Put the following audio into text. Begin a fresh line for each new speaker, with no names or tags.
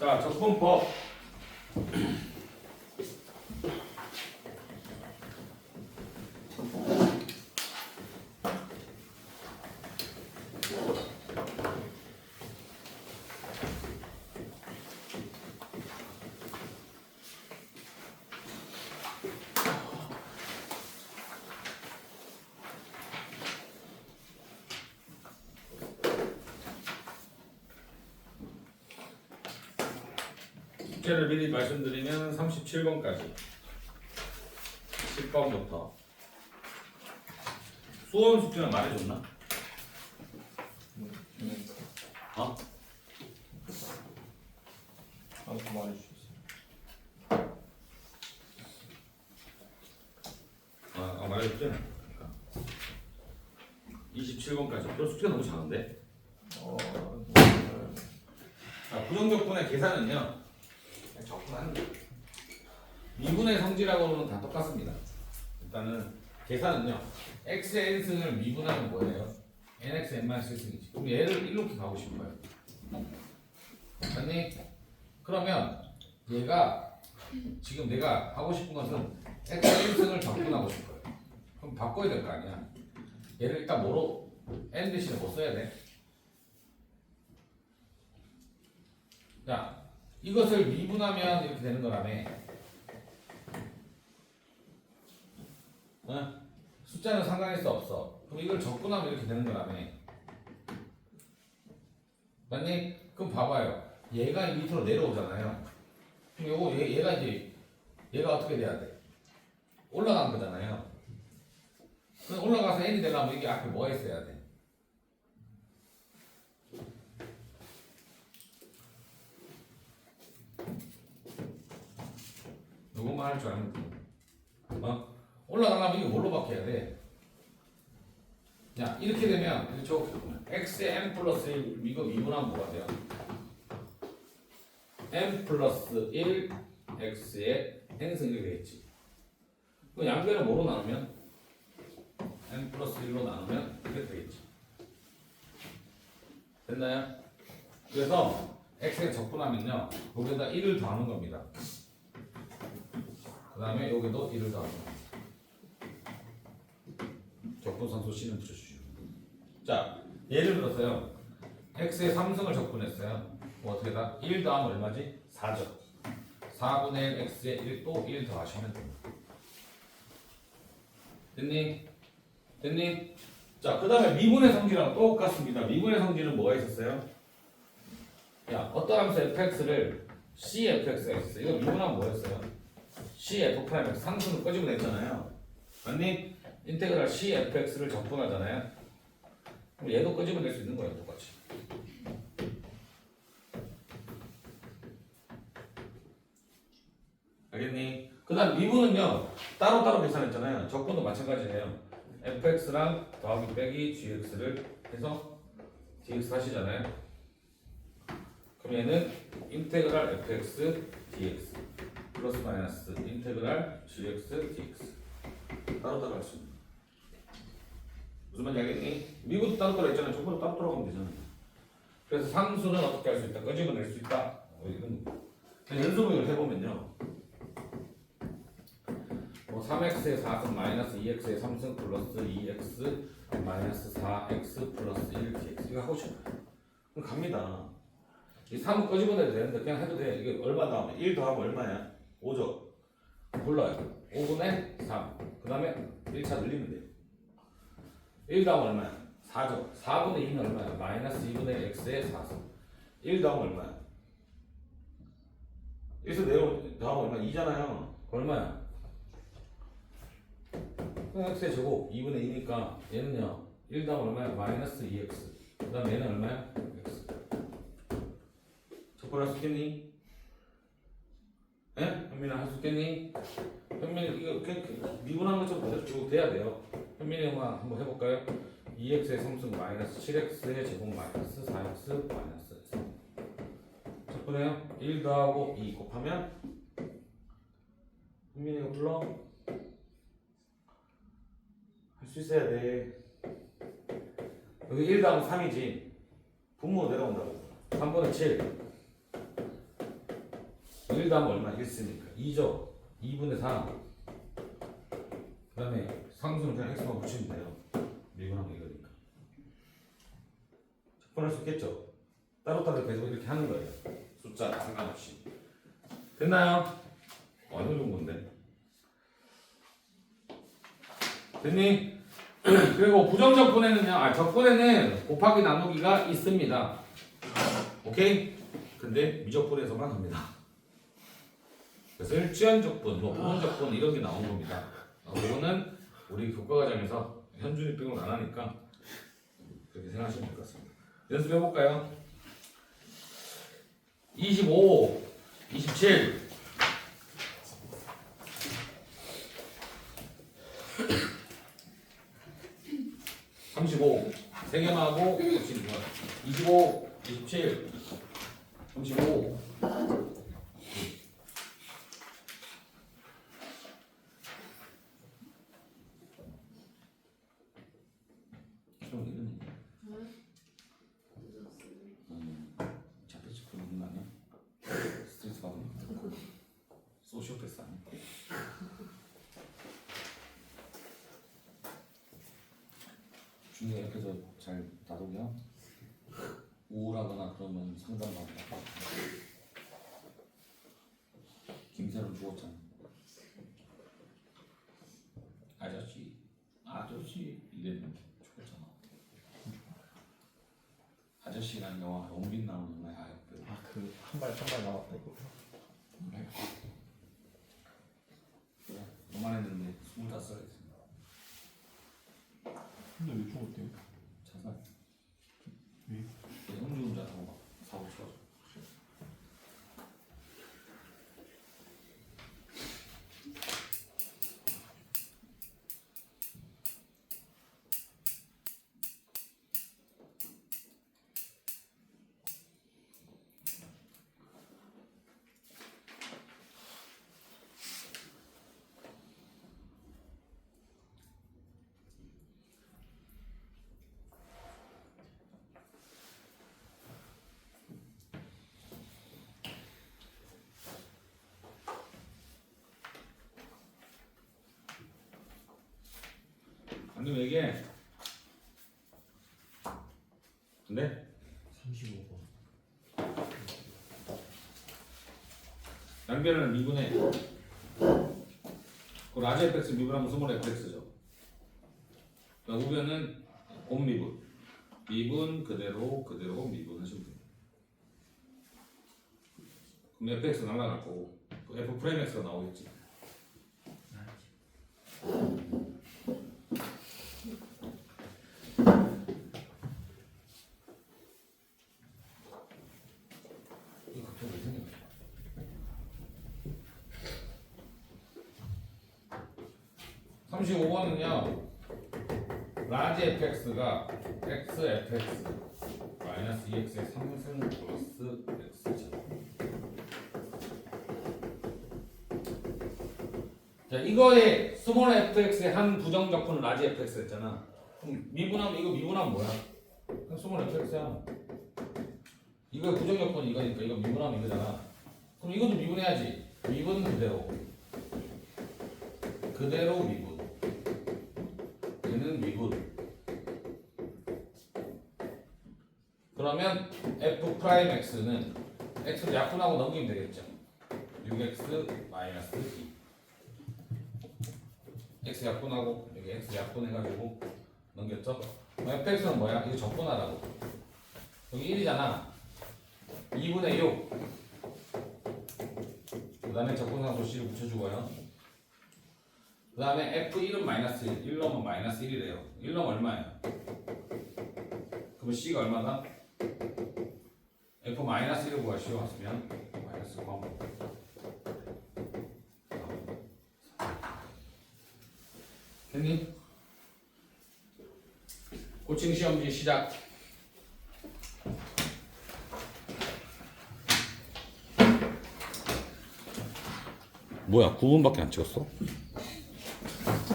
자, 적분법. 숙제를 미리 말씀드리면 37번까지 10번부터 수원 숙제는 말해줬나? 어?
아무튼 말해주셨어요.
아, 아 말해줬지? 27번까지 너 숙제 너무 작은데?
어,
자, 부정적분의 계산은요 거예요. 미분의 성질하고는 다 똑같습니다. 일단은 계산은요 x의 n승을 미분하면 뭐예요? nx n-1승이지. 그럼 얘를 이렇게 가고 싶어요. 아니? 그러면 얘가 지금 내가 하고 싶은 것은 x의 n승을 적분하고 싶어요. 그럼 바꿔야 될 거 아니야. 얘를 일단 뭐로 n 대신에 뭐 써야 돼? 자, 이것을 미분하면 이렇게 되는 거라며. 어? 숫자는 상관할 수 없어. 그럼 이걸 적분하면 이렇게 되는 거라며. 맞니? 그럼 봐봐요. 얘가 이 밑으로 내려오잖아요. 그럼 요거 얘, 얘가 이제 얘가 어떻게 돼야 돼? 올라간 거잖아요. 그럼 올라가서 n이 되려면 이게 앞에 뭐가 있어야 돼? 누구만 할 줄 아는 분. 어? 올라가려면 이거 뭘로 바뀌어야 돼? 자, 이렇게 되면 보면 x의 n 플러스 1 이거 미분하면 뭐가 돼요? n 플러스 1 x의 n승이 되겠지. 그 양변을 뭐로 나누면? n 플러스 1로 나누면 이렇게 되겠지. 됐나요? 그래서 x에 적분하면요. 여기다 1을 더하는 겁니다. 그 다음에 여기도 1을 더하는 겁니다. 적분상수 C는 붙여주시고. 자, 예를 들어서요. x의 3승을 적분했어요. 뭐 어떻게 다? 1 더하면 얼마지? 4죠. 4분의 1 x에 1 또 1 더하시면 됩니다. 됐니? 됐니? 자, 그 다음에 미분의 성질하고 똑같습니다. 미분의 성질은 뭐가 있었어요? 야, 어떤 함수 fx를 있었어요. 이거 미분하면 뭐였어요? Cf' 상수는 꺼지면 됐잖아요. 맞니? 인테그랄 cfx를 적분하잖아요. 그럼 얘도 꺼지면 될수 있는 거예요, 똑같이. 알겠니? 그 다음 미분은요, 따로따로 계산했잖아요. 적분도 마찬가지예요. fx랑 더하기 빼기 gx를 해서 dx 하시잖아요. 그럼 얘는 인테그랄 fx dx 플러스 마이너스 인테그랄 gx dx 따로 따로 할 수 있는 무슨 말인지 알겠니? 미분도 따로 따로 했잖아요. 적분도 따로 따로 하면 되잖아요. 그래서 상수는 어떻게 할 수 있다? 끄집어낼 수 있다? 어, 이건 연습을 해보면요. 뭐 3x의 4승 마이너스 2x의 3승 플러스 2x 마이너스 4x 플러스 1dx 이거 하고 싶어요. 그럼 갑니다. 이 3은 꺼집어내도 되는데 그냥 해도 돼. 이게 얼마 나오면 1 더하면 얼마야? 5죠. 몰라요. 5분의 3. 그 다음에 1차 늘리면 돼요. 1 더하면 얼마야? 4죠. 4분의 2는 얼마야? 마이너스 2분의 x의 4승. 1 더하면 얼마야? 1에서 내려 더하면 얼마? 2잖아요. 얼마야? x의 제곱 2분의 2니까 얘는요 1 더하면 얼마야? 마이너스 2x 그 다음 얘는 얼마야? x 적분할 수 있겠니? 예? 현민아 할 수 있겠니? 현민이 이거 그냥 그 미분한 것처럼 그대로 쭉 돼야 돼요 현민이 형아 한번 해볼까요? 2x의 3승 마이너스 7x의 제곱 마이너스 4x 마이너스 3 적분해요 1 더하고 2 곱하면 현민이가 불러 할 수 있어야 돼. 여기 1 다음 3이지. 분모 내려온다고. 3분의 7. 1 더하면 얼마? 1쓰니까? 2죠 2분의 4 그 다음에 상수는 그냥 x만 붙이면 돼요. 미분하면 이거니까. 적분할 수 있겠죠? 따로따로 계속 이렇게 하는 거예요. 숫자 상관없이. 됐나요? 완전 좋은 건데? 됐니? 그리고 부정적분에는요 아 적분에는 곱하기 나누기가 있습니다. 오케이? 근데 미적분에서만 합니다 그래서 일지연적분, 뭐 부분적분 이런 게 나온 겁니다. 어, 그거는 우리 교과 과정에서 현준이 빼고 안 하니까 그렇게 생각하시면 될 것 같습니다. 연습해 볼까요? 25, 27 35세 개만 하고 붙이는 거야 25, 27 35 그럼 이런 음, 자폐치 그런 거 아니야? 스트레스 받는 거 소시오패스 아니야? 중에 옆에서 잘 다독여? 우울하거나 그러면 상담받는다 김새로 죽었잖아. 아저씨. 아저씨. 이랬는데 죽었잖아 아저씨라는 영화 영빈 나오는 영화야 옆에
아그 한 발 한 발 나왔다 이거.
그만했는데 스물다섯 살 됐습니다
근데 왜 죽었대요?
자살
왜?
음주운전하고 막 사고 쳐서 방금 얘기해 근데
35번.
양변은 미분해. 그 라지 fx 미분하면 스몰 fx죠. 그러니까 우변은 곱미분. 미분 그대로 그대로 미분 하시면 돼요 그럼 fx 날라갈 거고 그 f 프라임 x가 나오겠지 이거 갑자기 왜 생겼냐 35번은요 라지 fx가 x fx 마이너스 2x의 3승 플러스 x죠 자 이거에 스몰 fx의 한 부정적분은 라지 fx 했잖아. 그럼 미분하면 이거 미분하면 뭐야? 그럼 스몰 fx야. 이거 부정적분 이거니까 이거 미분하면 이거잖아. 그럼 이것도 미분해야지. 미분 그대로. 그대로 미분 얘는 미분. 그러면 f 프라임 x는 x를 약분하고 넘기면 되겠죠. 6x 마이너스 2 x 약분하고 여기 x 약분해가지고 넘겼죠? fx는 뭐야? 이거 적분하라고. 여기 1이잖아. 2분의 6 그 다음에 적분상수 c를 붙여주고요 그 다음에 F1은 마이너스 1, 1 넣으면 마이너스 1이래요. 1 넣으면 얼마예요? 그러면 C가 얼마다? F 마이너스 1을 구하시오. 왔으면 마이너스 0. 됐니? 고칭 시험지 시작. 뭐야? 9분밖에 안 찍었어?